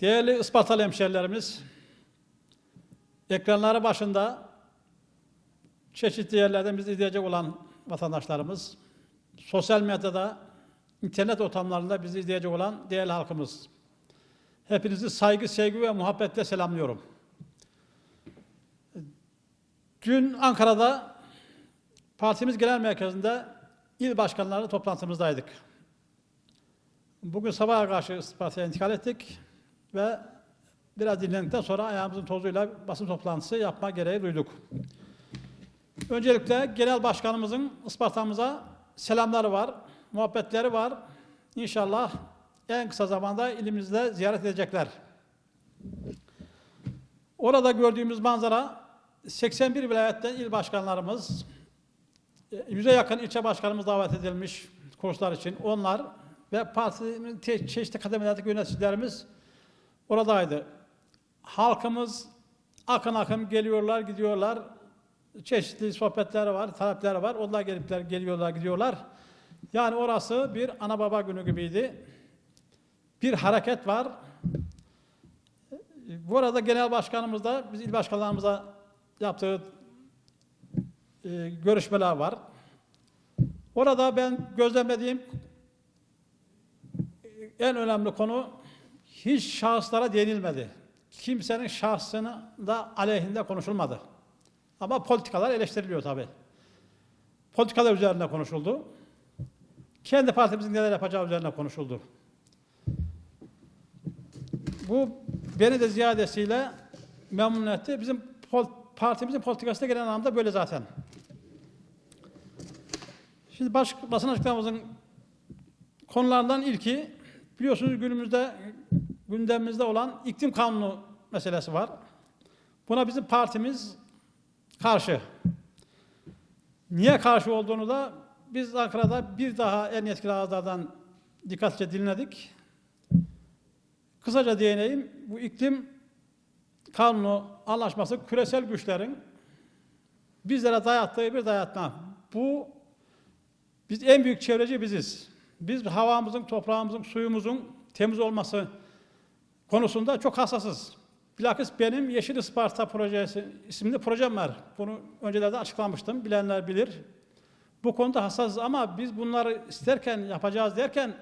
Değerli Ispartalı hemşerilerimiz, ekranları başında çeşitli yerlerden bizi izleyecek olan vatandaşlarımız, sosyal medyada, internet ortamlarında bizi izleyecek olan değerli halkımız. Hepinizi saygı, sevgi ve muhabbetle selamlıyorum. Dün Ankara'da partimiz genel merkezinde il başkanları toplantımızdaydık. Bugün sabaha karşı Isparta'ya intikal ettik ve biraz dinlendikten sonra ayağımızın tozuyla basın toplantısı yapma gereği duyduk. Öncelikle genel başkanımızın Isparta'mıza selamları var, muhabbetleri var. İnşallah en kısa zamanda ilimizde ziyaret edecekler. Orada gördüğümüz manzara 81 vilayetten il başkanlarımız, yüze yakın ilçe başkanımız davet edilmiş kurslar için. Onlar ve partinin çeşitli kademelerdeki yöneticilerimiz oradaydı. Halkımız akın akın geliyorlar, gidiyorlar. Çeşitli sohbetler var, talepler var. Onlar gelipler, geliyorlar, gidiyorlar. Yani orası bir ana baba günü gibiydi. Bir hareket var. Bu arada genel başkanımız da biz il başkanlarımıza yaptığı e, görüşmeler var. Orada ben gözlemlediğim en önemli konu hiç şahıslara değinilmedi. Kimsenin şahsını da aleyhinde konuşulmadı. Ama politikalar eleştiriliyor tabi. Politikalar üzerine konuşuldu. Kendi partimizin neler yapacağı üzerine konuşuldu. Bu beni de ziyadesiyle memnun etti. Bizim partimizin politikasına gelen anlamda böyle zaten. Şimdi baş, basın açıklamamızın konularından ilki biliyorsunuz günümüzde gündemimizde olan iklim kanunu meselesi var. Buna bizim partimiz karşı. Niye karşı olduğunu da biz Ankara'da bir daha en yetkili ağızlardan dikkatlice dinledik. Kısaca değineyim. Bu iklim kanunu anlaşması küresel güçlerin bizlere dayattığı bir dayatma. Bu biz en büyük çevreci biziz. Biz havamızın, toprağımızın, suyumuzun temiz olması konusunda çok hassasız. Bilakis benim Yeşil Isparta projesi isimli projem var. Bunu öncelerde açıklamıştım. Bilenler bilir. Bu konuda hassasız ama biz bunları isterken, yapacağız derken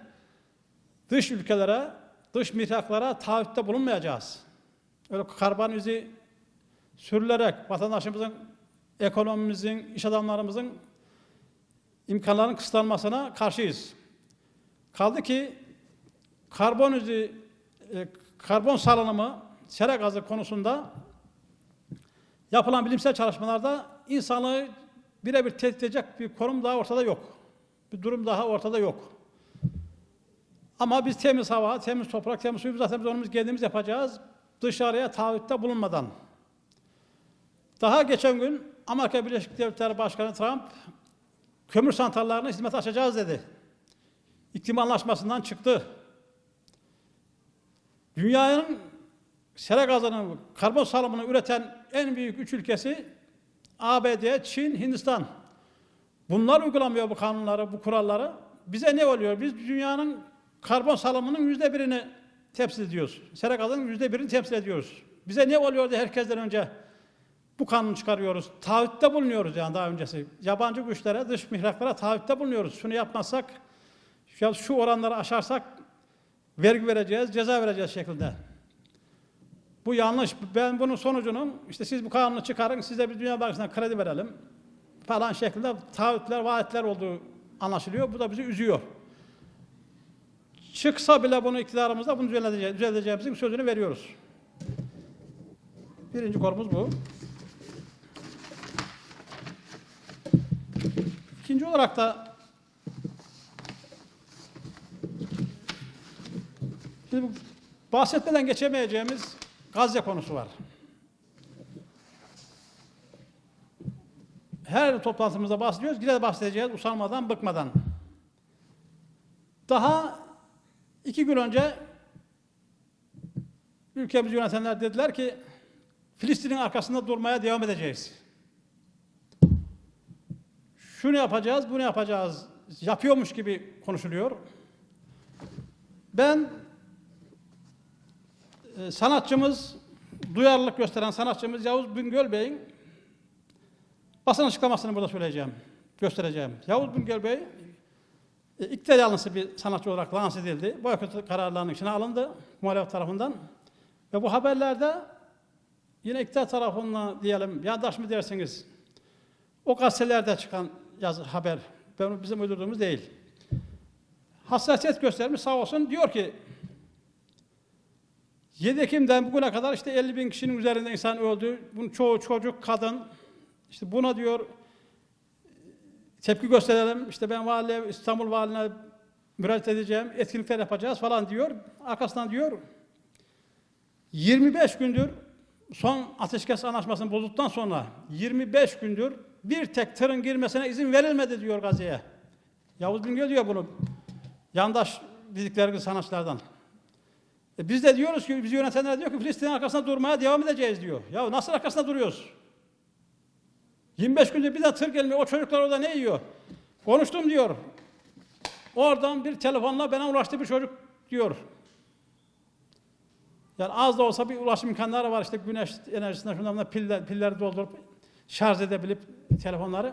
dış ülkelere, dış mihraklara taahhütte bulunmayacağız. Öyle karbon izi sürülerek vatandaşımızın, ekonomimizin, iş adamlarımızın imkanların kısıtlanmasına karşıyız. Kaldı ki karbon izi, e, karbon salınımı, sera gazı konusunda yapılan bilimsel çalışmalarda insanlığı birebir tehdit edecek bir konum daha ortada yok. Bir durum daha ortada yok. Ama biz temiz hava, temiz toprak, temiz suyu zaten biz onumuz kendimiz yapacağız. Dışarıya taahhütte bulunmadan. Daha geçen gün Amerika Birleşik Devletleri Başkanı Trump kömür santrallarını hizmete açacağız dedi. İklim anlaşmasından çıktı. Dünyanın sera gazının, karbon salımını üreten en büyük üç ülkesi ABD, Çin, Hindistan. Bunlar uygulamıyor bu kanunları, bu kuralları. Bize ne oluyor? Biz dünyanın karbon salımının yüzde birini temsil ediyoruz. Sera gazının yüzde birini temsil ediyoruz. Bize ne oluyordu herkesten önce? Bu kanunu çıkarıyoruz. Taahhütte bulunuyoruz yani daha öncesi. Yabancı güçlere, dış mihraklara taahhütte bulunuyoruz. Şunu yapmazsak, ya şu oranları aşarsak vergi vereceğiz, ceza vereceğiz şeklinde. Bu yanlış. Ben bunun sonucunun işte siz bu kanunu çıkarın, size bir Dünya Bankası'ndan kredi verelim falan şeklinde taahhütler, vaatler olduğu anlaşılıyor. Bu da bizi üzüyor. Çıksa bile bunu iktidarımızda bunu düzelteceğiz, düzelteceğimizin sözünü veriyoruz. Birinci konumuz bu. İkinci olarak da şimdi bahsetmeden geçemeyeceğimiz Gazze konusu var. Her toplantımızda bahsediyoruz, yine de bahsedeceğiz usanmadan, bıkmadan. Daha iki gün önce ülkemizi yönetenler dediler ki Filistin'in arkasında durmaya devam edeceğiz. Şunu yapacağız, bunu yapacağız. Yapıyormuş gibi konuşuluyor. Ben e, sanatçımız, duyarlılık gösteren sanatçımız Yavuz Bingöl Bey'in basın açıklamasını burada söyleyeceğim, göstereceğim. Yavuz Bingöl Bey, e, iktidar yanlısı bir sanatçı olarak lanse edildi. Boykot kararlarının içine alındı muhalefet tarafından. Ve bu haberlerde yine iktidar tarafından diyelim, yandaş mı dersiniz, o gazetelerde çıkan yazı, haber, bizim uydurduğumuz değil. Hassasiyet göstermiş sağ olsun diyor ki 7 Ekim'den bugüne kadar işte 50 bin kişinin üzerinde insan öldü. Bunun çoğu çocuk, kadın. İşte buna diyor tepki gösterelim. İşte ben valiye, İstanbul valine müracaat edeceğim. Etkinlikler yapacağız falan diyor. Arkasından diyor 25 gündür son ateşkes anlaşmasını bozduktan sonra 25 gündür bir tek tırın girmesine izin verilmedi diyor Gazi'ye. Yavuz Bingöl diyor bunu. Yandaş dedikleri sanatçılardan. E biz de diyoruz ki, biz yönetenler diyor ki Filistin'in arkasında durmaya devam edeceğiz diyor. Ya nasıl arkasında duruyoruz? 25 gündür bir de tır gelmiyor. O çocuklar orada ne yiyor? Konuştum diyor. Oradan bir telefonla bana ulaştı bir çocuk diyor. Yani az da olsa bir ulaşım imkanları var. İşte güneş enerjisinden şundan bundan piller, pilleri doldurup şarj edebilip telefonları.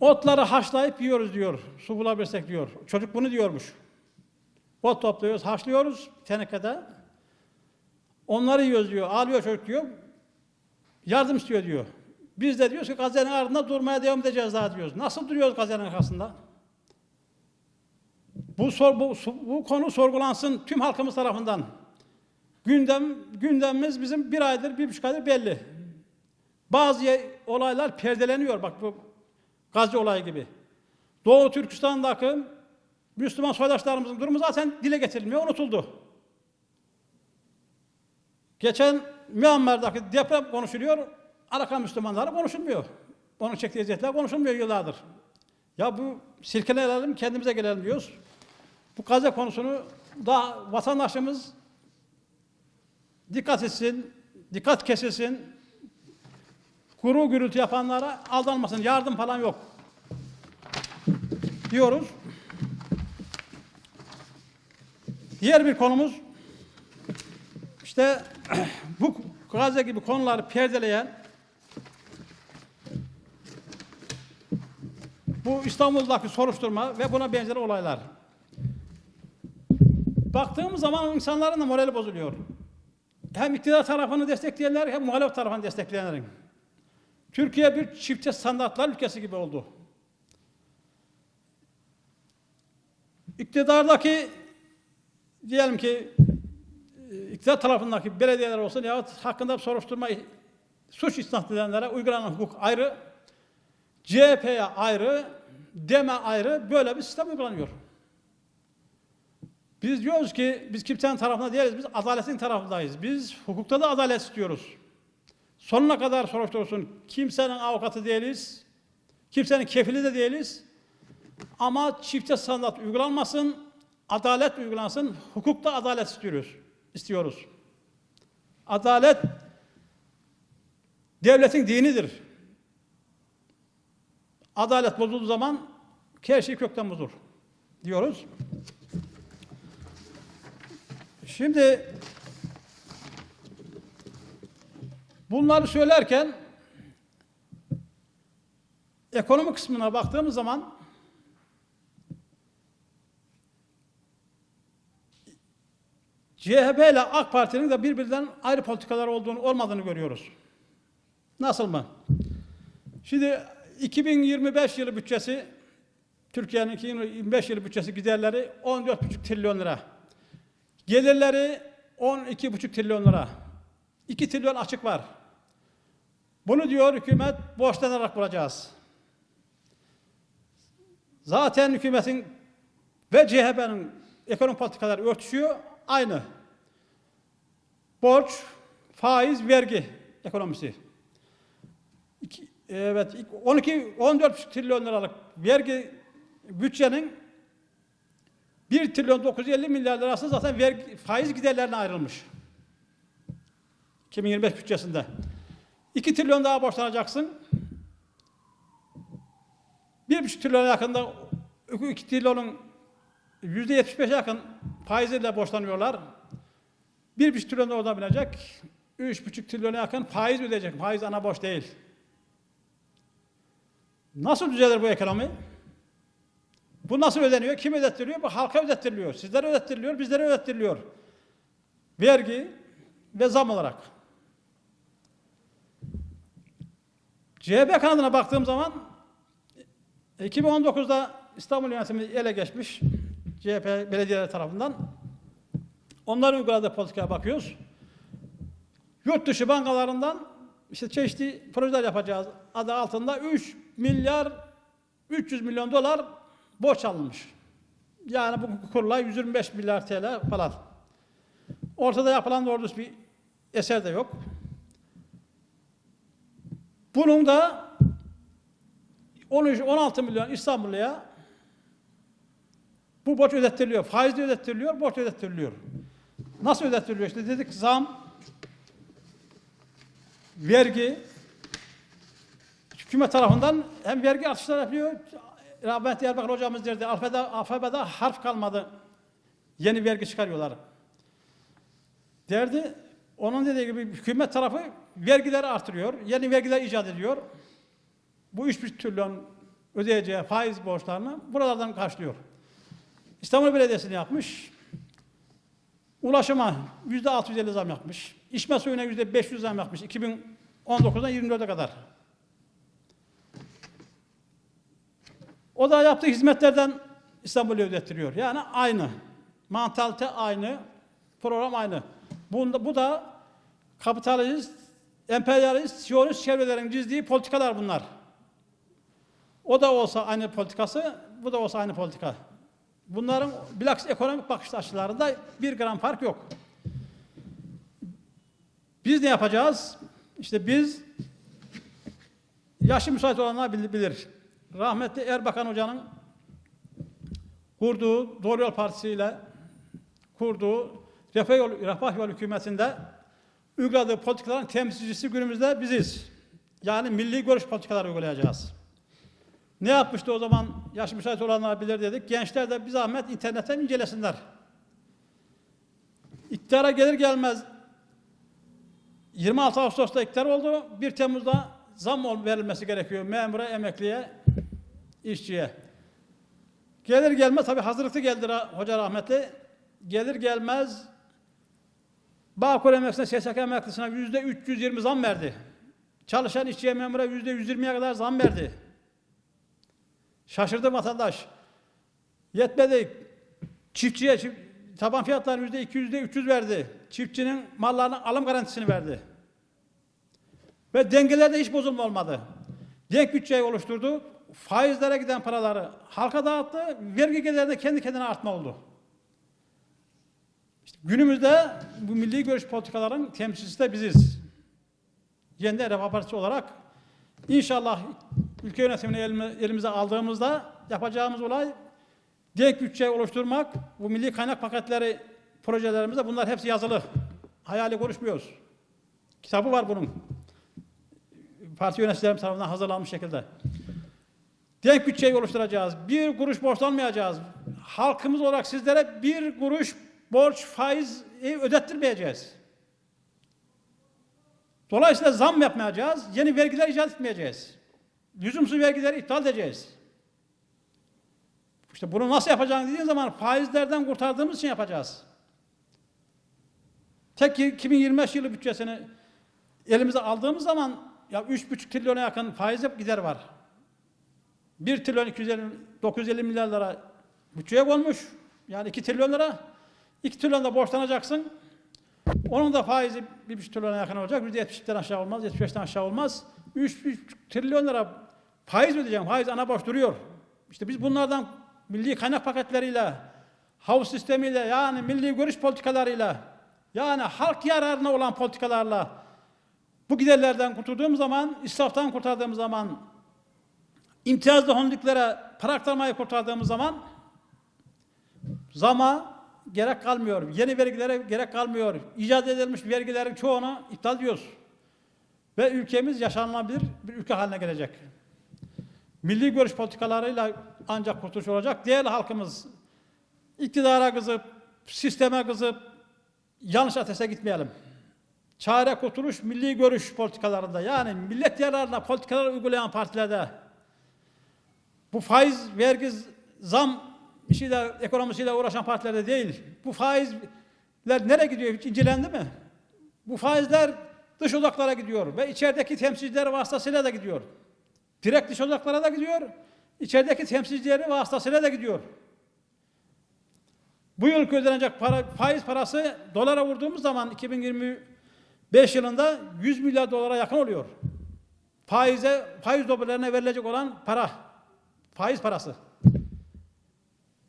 Otları haşlayıp yiyoruz diyor. Su bulabilirsek diyor. Çocuk bunu diyormuş. Ot topluyoruz, haşlıyoruz tenekede. Onları yiyoruz diyor. Ağlıyor çocuk diyor. Yardım istiyor diyor. Biz de diyoruz ki Gazze'nin ardında durmaya devam edeceğiz daha diyoruz. Nasıl duruyoruz Gazze'nin arkasında? Bu, sor, bu, bu konu sorgulansın tüm halkımız tarafından. Gündem, gündemimiz bizim bir aydır, bir buçuk aydır belli. Bazı olaylar perdeleniyor. Bak bu Gazze olayı gibi. Doğu Türkistan'daki Müslüman soydaşlarımızın durumu zaten dile getirilmiyor, unutuldu. Geçen Myanmar'daki deprem konuşuluyor, Arakan Müslümanları konuşulmuyor. Onun çektiği eziyetler konuşulmuyor yıllardır. Ya bu silkelenelim, kendimize gelelim diyoruz. Bu Gazze konusunu da vatandaşımız dikkat etsin, dikkat kesilsin, kuru gürültü yapanlara aldanmasın, yardım falan yok diyoruz. Diğer bir konumuz işte bu Gazze gibi konuları perdeleyen bu İstanbul'daki soruşturma ve buna benzer olaylar. Baktığımız zaman insanların da morali bozuluyor. Hem iktidar tarafını destekleyenler hem muhalefet tarafını destekleyenlerin. Türkiye bir çifte standartlar ülkesi gibi oldu. İktidardaki diyelim ki e, iktidar tarafındaki belediyeler olsun yahut hakkında soruşturma suç isnat edenlere uygulanan hukuk ayrı, CHP'ye ayrı, DEM'e ayrı böyle bir sistem uygulanıyor. Biz diyoruz ki biz kimsenin tarafında değiliz, biz adaletin tarafındayız. Biz hukukta da adalet istiyoruz. Sonuna kadar soruşturulsun. Kimsenin avukatı değiliz, kimsenin kefili de değiliz. Ama çifte standart uygulanmasın, adalet uygulansın, hukukta adalet istiyoruz. istiyoruz. Adalet devletin dinidir. Adalet bozulduğu zaman her şey kökten bozulur diyoruz. Şimdi bunları söylerken ekonomi kısmına baktığımız zaman CHP ile AK Parti'nin de birbirinden ayrı politikalar olduğunu olmadığını görüyoruz. Nasıl mı? Şimdi 2025 yılı bütçesi Türkiye'nin 2025 yılı bütçesi giderleri 14,5 trilyon lira. Gelirleri 12,5 trilyon lira. 2 trilyon açık var. Bunu diyor hükümet borçlanarak bulacağız. Zaten hükümetin ve CHP'nin ekonomi politikaları örtüşüyor. Aynı. Borç, faiz, vergi ekonomisi. İki- evet, 12 14 trilyon liralık vergi bütçenin 1 trilyon 950 milyar lirası zaten vergi, faiz giderlerine ayrılmış. 2025 bütçesinde. 2 trilyon daha borçlanacaksın. 1,5 trilyona yakında 2 trilyonun %75'e yakın faiziyle borçlanıyorlar. Bir buçuk trilyon da oradan binecek. Üç buçuk trilyona yakın faiz ödeyecek. Faiz ana borç değil. Nasıl düzelir bu ekonomi? Bu nasıl ödeniyor? Kim ödettiriyor? Bu halka ödettiriliyor. Sizlere ödettiriliyor, bizlere ödettiriliyor. Vergi ve zam olarak. CHP kanadına baktığım zaman 2019'da İstanbul yönetimi ele geçmiş CHP belediyeler tarafından. Onların uyguladığı politikaya bakıyoruz. Yurt dışı bankalarından işte çeşitli projeler yapacağız adı altında 3 milyar 300 milyon dolar borç alınmış. Yani bu kurla 125 milyar TL falan. Ortada yapılan doğru bir eser de yok. Bunun da 13 16 milyon İstanbulluya bu borç ödettiriliyor. Faizli ödettiriliyor, borç ödettiriliyor. Nasıl ödettiriliyor? İşte dedik zam, vergi, hükümet tarafından hem vergi artışları yapıyor. Rahmetli Erbakan hocamız derdi, alfabede, alfabede harf kalmadı. Yeni vergi çıkarıyorlar. Derdi, onun dediği gibi hükümet tarafı vergileri artırıyor, yeni vergiler icat ediyor. Bu 3,5 trilyon ödeyeceği faiz borçlarını buralardan karşılıyor. İstanbul Belediyesi ne yapmış? Ulaşıma yüzde 650 zam yapmış. İçme suyuna yüzde 500 zam yapmış. 2019'dan 24'e kadar. O da yaptığı hizmetlerden İstanbul'u ödettiriyor. Yani aynı. Mantalite aynı. Program aynı. Bunda, bu da kapitalist, emperyalist, siyonist çevrelerin çizdiği politikalar bunlar. O da olsa aynı politikası, bu da olsa aynı politika. Bunların bilakis ekonomik bakış açılarında bir gram fark yok. Biz ne yapacağız? İşte biz yaşı müsait olanlar bil- bilir. Rahmetli Erbakan Hoca'nın kurduğu Doğru Yol Partisi ile kurduğu Refah Yol, Refah Yol hükümetinde uyguladığı politikaların temsilcisi günümüzde biziz. Yani milli görüş politikaları uygulayacağız. Ne yapmıştı o zaman yaş müsait olanlar bilir dedik. Gençler de bir zahmet internetten incelesinler. İktidara gelir gelmez 26 Ağustos'ta iktidar oldu. 1 Temmuz'da zam verilmesi gerekiyor memura, emekliye, işçiye. Gelir gelmez tabii hazırlıklı geldi hoca rahmetli. Gelir gelmez Bağkur emeklisine, SSK emeklisine yüzde 320 zam verdi. Çalışan işçiye memura yüzde 120'ye kadar zam verdi. Şaşırdı vatandaş. Yetmedi. Çiftçiye çift, taban fiyatlarını yüzde 200, yüzde 300 verdi. Çiftçinin mallarının alım garantisini verdi. Ve dengelerde hiç bozulma olmadı. Denk bütçeyi oluşturdu. Faizlere giden paraları halka dağıttı. Vergi gelirleri kendi kendine artma oldu. İşte günümüzde bu milli görüş politikaların temsilcisi de biziz. Yeniden Refah Partisi olarak inşallah ülke yönetimini elimize aldığımızda yapacağımız olay denk bütçe oluşturmak, bu milli kaynak paketleri projelerimizde bunlar hepsi yazılı. Hayali konuşmuyoruz. Kitabı var bunun. Parti yöneticilerim tarafından hazırlanmış şekilde. Denk bütçeyi oluşturacağız. Bir kuruş borçlanmayacağız. Halkımız olarak sizlere bir kuruş borç faiz ödettirmeyeceğiz. Dolayısıyla zam yapmayacağız. Yeni vergiler icat etmeyeceğiz. Lüzumsuz vergileri iptal edeceğiz. İşte bunu nasıl yapacağını dediğin zaman faizlerden kurtardığımız için yapacağız. Tek ki 2025 yılı bütçesini elimize aldığımız zaman ya 3,5 trilyona yakın faiz gider var. 1 trilyon 250, 950 milyar lira bütçeye konmuş. Yani 2 trilyon lira. 2 trilyon da borçlanacaksın. Onun da faizi 1,5 trilyona yakın olacak. %70'den aşağı olmaz, 75'ten aşağı olmaz. 3,5 trilyon lira faiz ödeyeceğim. Faiz ana borç duruyor. İşte biz bunlardan milli kaynak paketleriyle, havuz sistemiyle yani milli görüş politikalarıyla yani halk yararına olan politikalarla bu giderlerden kurtulduğumuz zaman, israftan kurtardığımız zaman, imtiyazlı hondiklere para aktarmayı kurtardığımız zaman zama gerek kalmıyor. Yeni vergilere gerek kalmıyor. İcat edilmiş vergilerin çoğunu iptal ediyoruz. Ve ülkemiz yaşanılabilir bir ülke haline gelecek. Milli görüş politikalarıyla ancak kurtuluş olacak. Diğer halkımız iktidara kızıp, sisteme kızıp, yanlış ateşe gitmeyelim. Çare kurtuluş milli görüş politikalarında yani millet yararına politikalar uygulayan partilerde bu faiz, vergi, zam işiyle, ekonomisiyle uğraşan partilerde değil. Bu faizler nereye gidiyor? Hiç incelendi mi? Bu faizler dış odaklara gidiyor ve içerideki temsilciler vasıtasıyla da gidiyor. Direkt dış odaklara da gidiyor, içerideki temsilcileri vasıtasıyla da gidiyor. Bu yıl ödenecek para, faiz parası dolara vurduğumuz zaman 2025 yılında 100 milyar dolara yakın oluyor. Faize, faiz dobelerine verilecek olan para, faiz parası.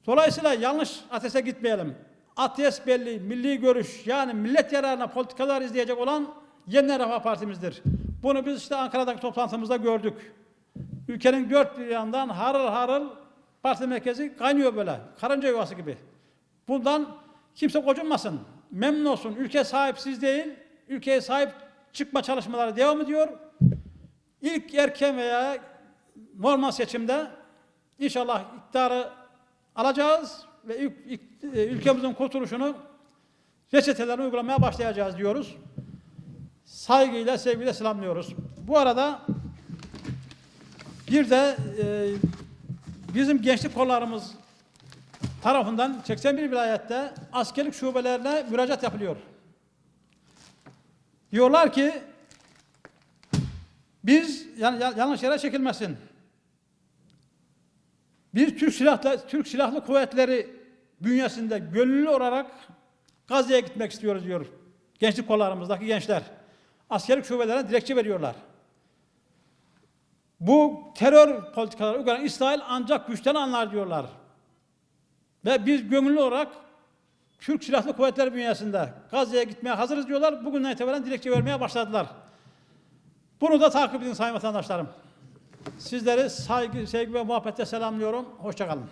Dolayısıyla yanlış ateşe gitmeyelim. Ateş belli, milli görüş yani millet yararına politikalar izleyecek olan Yeniden Refah Partimizdir. Bunu biz işte Ankara'daki toplantımızda gördük. Ülkenin dört bir yandan harıl harıl parti merkezi kaynıyor böyle. Karınca yuvası gibi. Bundan kimse gocunmasın. Memnun olsun. Ülke sahipsiz değil. Ülkeye sahip çıkma çalışmaları devam ediyor. İlk erken veya normal seçimde inşallah iktidarı alacağız ve e, ülkemizin kurtuluşunu reçetelerini uygulamaya başlayacağız diyoruz. Saygıyla, sevgiyle selamlıyoruz. Bu arada bir de e, bizim gençlik kollarımız tarafından 81 vilayette askerlik şubelerine müracaat yapılıyor. Diyorlar ki biz yani ya- yanlış yere çekilmesin. Bir Türk silahlı Türk Silahlı Kuvvetleri bünyesinde gönüllü olarak Gazze'ye gitmek istiyoruz diyor. Gençlik kollarımızdaki gençler. Askerlik şubelerine dilekçe veriyorlar. Bu terör politikaları uygulayan İsrail ancak güçten anlar diyorlar. Ve biz gönüllü olarak Türk Silahlı Kuvvetleri bünyesinde Gazze'ye gitmeye hazırız diyorlar. Bugünden itibaren dilekçe vermeye başladılar. Bunu da takip edin sayın vatandaşlarım. Sizleri saygı, sevgi ve muhabbetle selamlıyorum. Hoşçakalın.